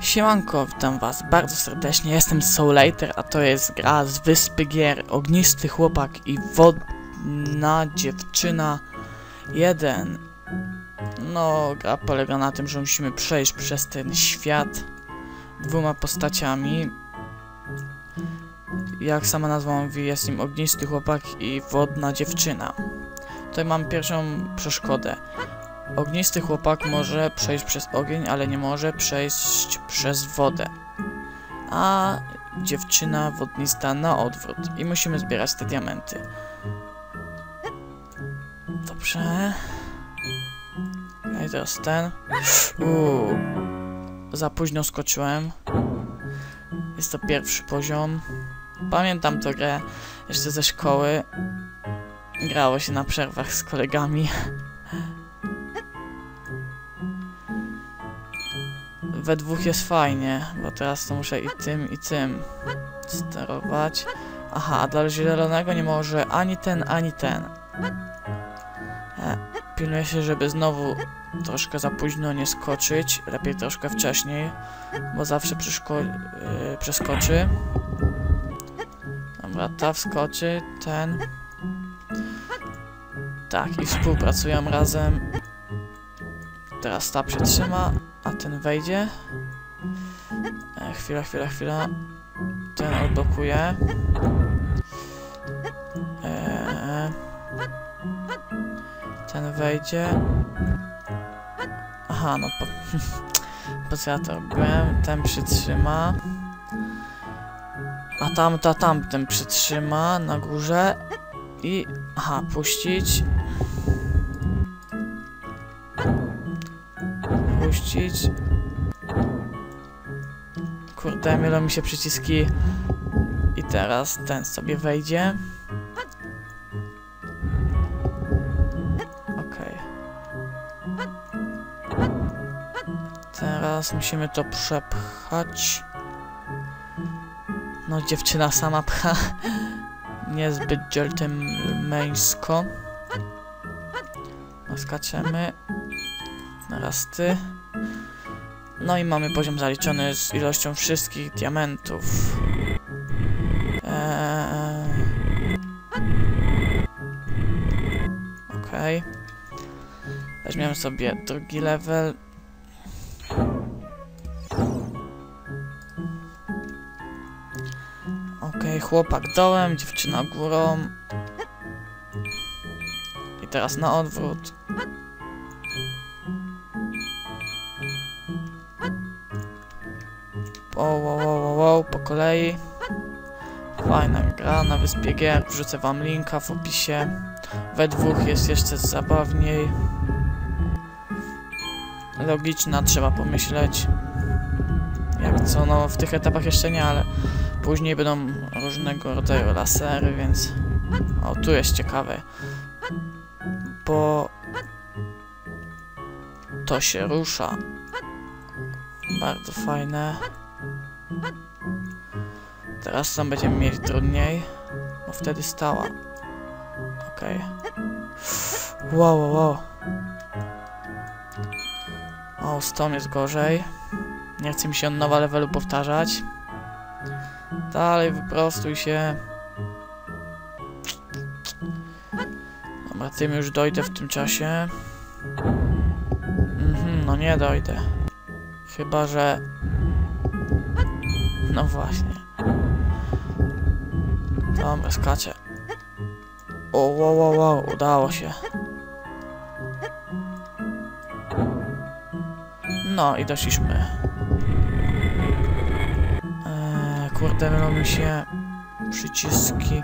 Siemanko, witam was bardzo serdecznie, jestem Soulater, a to jest gra z Wyspy Gier Ognisty Chłopak i Wodna Dziewczyna 1. No, gra polega na tym, że musimy przejść przez ten świat dwoma postaciami. Jak sama nazwa mówi, jest nim Ognisty Chłopak i Wodna Dziewczyna. Tutaj mam pierwszą przeszkodę. Ognisty chłopak może przejść przez ogień, ale nie może przejść przez wodę. A dziewczyna wodnista na odwrót. I musimy zbierać te diamenty. Dobrze. I teraz ten. Uuu. Za późno skoczyłem. Jest to pierwszy poziom. Pamiętam to grę jeszcze ze szkoły. Grało się na przerwach z kolegami. We dwóch jest fajnie, bo teraz to muszę i tym, i tym sterować. Aha, a dla zielonego nie może ani ten, ani ten. E, pilnuję się, żeby znowu troszkę za późno nie skoczyć. Lepiej troszkę wcześniej, bo zawsze yy, przeskoczy. Dobra, ta wskoczy, ten. Tak, i współpracują razem. Teraz ta przytrzyma, a ten wejdzie. E, chwila, chwila, chwila. Ten odblokuje. E, ten wejdzie. Aha, no po, po co ja to robiłem? Ten przytrzyma. A tamta tamten przytrzyma na górze. I... Aha, puścić. Puścić. Kurde, mylą mi się przyciski. I teraz ten sobie wejdzie. Okej. Okay. Teraz musimy to przepchać. No, dziewczyna sama pcha. Niezbyt dżeltemeńsko. Skaczemy. Raz ty. No i mamy poziom zaliczony z ilością wszystkich diamentów. Eee... Okej. Okay. Weźmiemy sobie drugi level. Okej, okay, chłopak dołem, dziewczyna górą. I teraz na odwrót. Wow, po kolei. Fajna gra na wyspie gier. Wrzucę wam linka w opisie. We dwóch jest jeszcze zabawniej. Logiczna, trzeba pomyśleć. Jak co, no w tych etapach jeszcze nie, ale później będą różnego rodzaju lasery, więc... O, tu jest ciekawe. Bo... To się rusza. Bardzo fajne. Teraz sam będziemy mieli trudniej, bo wtedy stała. Okej. Okay. Wow, wow, wow. O, z tą jest gorzej. Nie chce mi się on nowa levelu powtarzać. Dalej, wyprostuj się. Dobra, tym już dojdę w tym czasie. Mhm, no nie dojdę. Chyba, że no właśnie. Dobra, skacze. O, wow, wow, wow, udało się. No i doszliśmy. Eee, kurde, mylą mi się przyciski.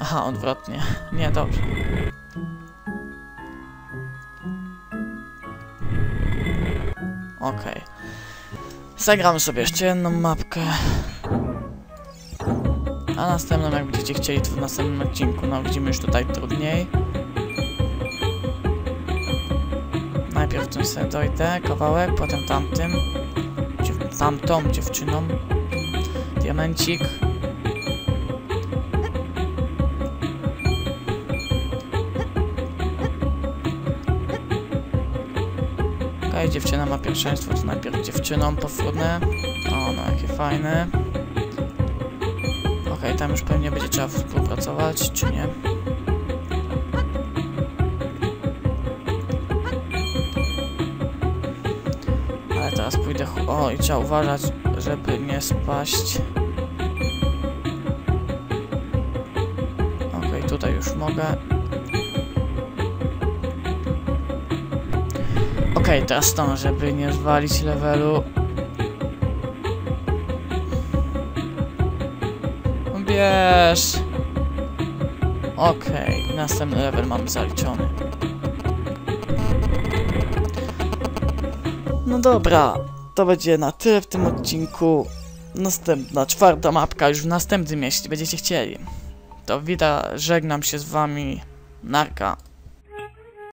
Aha, odwrotnie. Nie, dobrze. Okej. Okay. Zagramy sobie jeszcze jedną mapkę. A następną, jak będziecie chcieli, to w następnym odcinku. No, widzimy już tutaj trudniej. Najpierw tym sobie dojdę, kawałek, potem tamtym. Dziew tamtą dziewczyną. Diamencik. Okej, dziewczyna ma pierwszeństwo, to najpierw dziewczyną pofrudnę. O, no jakie fajne. Okej, tam już pewnie będzie trzeba współpracować, czy nie? Ale teraz pójdę... O, i trzeba uważać, żeby nie spaść. Okej, tutaj już mogę. Okej, teraz to, żeby nie zwalić levelu. Bierz! Okej, następny level mamy zaliczony. No dobra, to będzie na tyle w tym odcinku. Następna, czwarta mapka już w następnym, jeśli będziecie chcieli. To wita, żegnam się z wami. Narka.